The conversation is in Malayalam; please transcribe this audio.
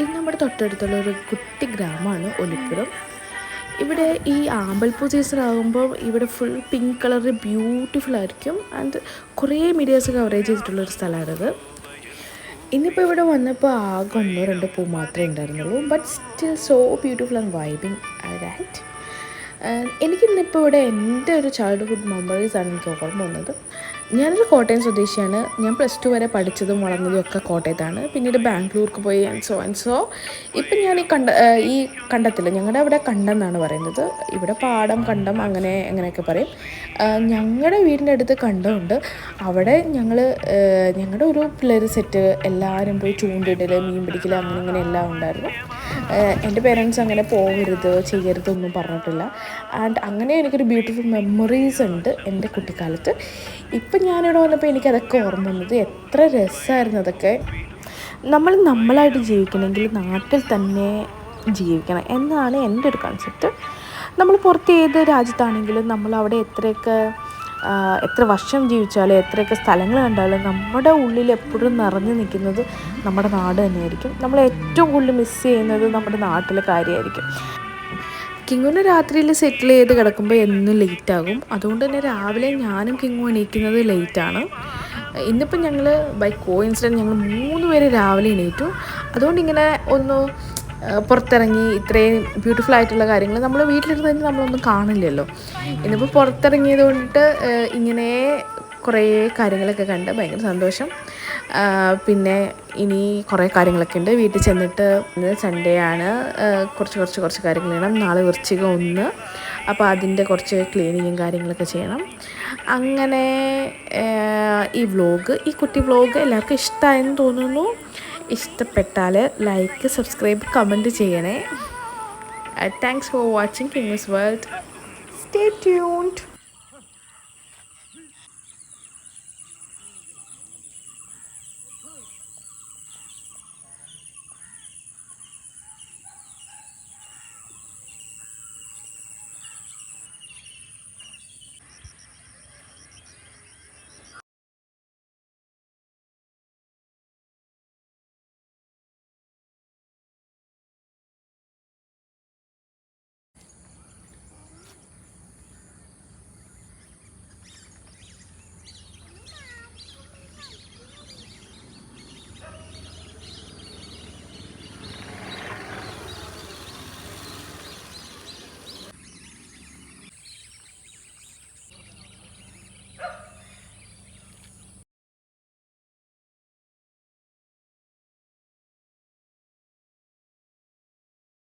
ഇത് നമ്മുടെ തൊട്ടടുത്തുള്ള ഒരു കുട്ടി ഗ്രാമമാണ് ഒലിപ്പുറം ഇവിടെ ഈ ആമ്പൽപ്പൂ സീസൺ ആകുമ്പോൾ ഇവിടെ ഫുൾ പിങ്ക് കളർ ബ്യൂട്ടിഫുൾ ആയിരിക്കും. ആൻഡ് കുറേ മീഡിയാസ് കവറേജ് ചെയ്തിട്ടുള്ള ഒരു സ്ഥലമാണിത്. ഇന്നിപ്പോൾ ഇവിടെ വന്നപ്പോൾ ആകെ ഒന്നോ രണ്ടോ പൂ മാത്രമേ ഉണ്ടായിരുന്നുള്ളൂ. But still so beautiful and vibing that എനിക്കിന്നിപ്പോൾ ഇവിടെ എന്റെ ഒരു ചൈൽഡ്ഹുഡ് ആണ് എനിക്ക് ഓർമ്മ വന്നത്. ഞാനൊരു കോട്ടയം സ്വദേശിയാണ്. ഞാൻ പ്ലസ് ടു വരെ പഠിച്ചതും വളർന്നതും ഒക്കെ കോട്ടയത്താണ്. പിന്നീട് ബാംഗ്ലൂർക്ക് പോയി ആൻഡ് സോ ആൻഡ് സോ ഇപ്പം ഞാൻ ഈ കണ്ട ഈ കണ്ടത്തിൽ ഞങ്ങളുടെ അവിടെ കണ്ടം എന്നാണ് പറയുന്നത്. ഇവിടെ പാടം കണ്ടം അങ്ങനെ അങ്ങനെയൊക്കെ പറയും. ഞങ്ങളുടെ വീടിന്റെ അടുത്ത് കണ്ടമുണ്ട്. അവിടെ ഞങ്ങൾ ഞങ്ങളുടെ ഒരു പിള്ളേർ സെറ്റ് എല്ലാവരും പോയി ചൂണ്ടിടൽ മീൻ പിടിക്കൽ അങ്ങനെ ഇങ്ങനെ എല്ലാം ഉണ്ടായിരുന്നു. എന്റെ പേരൻസ് അങ്ങനെ പോകരുത് ചെയ്യരുത് ഒന്നും പറഞ്ഞിട്ടില്ല. ആൻഡ് അങ്ങനെ എനിക്കൊരു ബ്യൂട്ടിഫുൾ മെമ്മറീസ് ഉണ്ട് എന്റെ കുട്ടിക്കാലത്ത്. ഇപ്പം ഞാനിവിടെ വന്നപ്പോൾ എനിക്കതൊക്കെ ഓർമ്മ വന്നത് എത്ര രസമായിരുന്നു അതൊക്കെ. നമ്മൾ നമ്മളായിട്ട് ജീവിക്കണമെങ്കിൽ നാട്ടിൽ തന്നെ ജീവിക്കണം എന്നാണ് എന്റെ ഒരു കൺസെപ്റ്റ് നമ്മൾ പുറത്ത് ഏത് രാജ്യത്താണെങ്കിലും നമ്മൾ അവിടെ എത്രയൊക്കെ എത്ര വർഷം ജീവിച്ചാലും എത്രയൊക്കെ സ്ഥലങ്ങൾ കണ്ടാലും നമ്മുടെ ഉള്ളിൽ എപ്പോഴും നിറഞ്ഞു നിൽക്കുന്നത് നമ്മുടെ നാട് തന്നെയായിരിക്കും. നമ്മൾ ഏറ്റവും കൂടുതൽ മിസ് ചെയ്യുന്നത് നമ്മുടെ നാട്ടിലെ കാര്യമായിരിക്കും. കിങ്ങുന് രാത്രിയിൽ സെറ്റിൽ ചെയ്ത് കിടക്കുമ്പോൾ എന്നും ലേറ്റ് ആകും. അതുകൊണ്ട് തന്നെ രാവിലെ ഞാനും കിങ്ങും എണീക്കുന്നത് ലേറ്റാണ് ഇന്നിപ്പം ഞങ്ങൾ ബൈ കോ ഇൻസിഡന്റ് ഞങ്ങൾ മൂന്ന് പേര് രാവിലെ എണീറ്റു. അതുകൊണ്ട് ഇങ്ങനെ ഒന്ന് പുറത്തിറങ്ങി ഇത്രയും ബ്യൂട്ടിഫുൾ ആയിട്ടുള്ള കാര്യങ്ങൾ നമ്മൾ വീട്ടിലിരുന്ന് തന്നെ നമ്മളൊന്നും കാണില്ലല്ലോ. ഇന്നിപ്പോൾ പുറത്തിറങ്ങിയത് കൊണ്ടിട്ട് ഇങ്ങനെ കുറേ കാര്യങ്ങളൊക്കെ കണ്ട് ഭയങ്കര സന്തോഷം. പിന്നെ ഇനി കുറേ കാര്യങ്ങളൊക്കെ ഉണ്ട്. വീട്ടിൽ ചെന്നിട്ട് സൺഡേ ആണ്. കുറച്ച് കുറച്ച് കുറച്ച് കാര്യങ്ങൾ ചെയ്യണം. നാളെ വൃശ്ചികം ഒന്ന്. അപ്പോൾ അതിന്റെ കുറച്ച് ക്ലീനിങ്ങും കാര്യങ്ങളൊക്കെ ചെയ്യണം. അങ്ങനെ ഈ വ്ലോഗ് ഈ കുട്ടി വ്ലോഗ് എല്ലാവർക്കും ഇഷ്ടമായെന്ന് തോന്നുന്നു. ഇഷ്ടപ്പെട്ടാൽ ലൈക്ക് സബ്സ്ക്രൈബ് കമന്റ് ചെയ്യണേ. Thanks for watching kings world stay tuned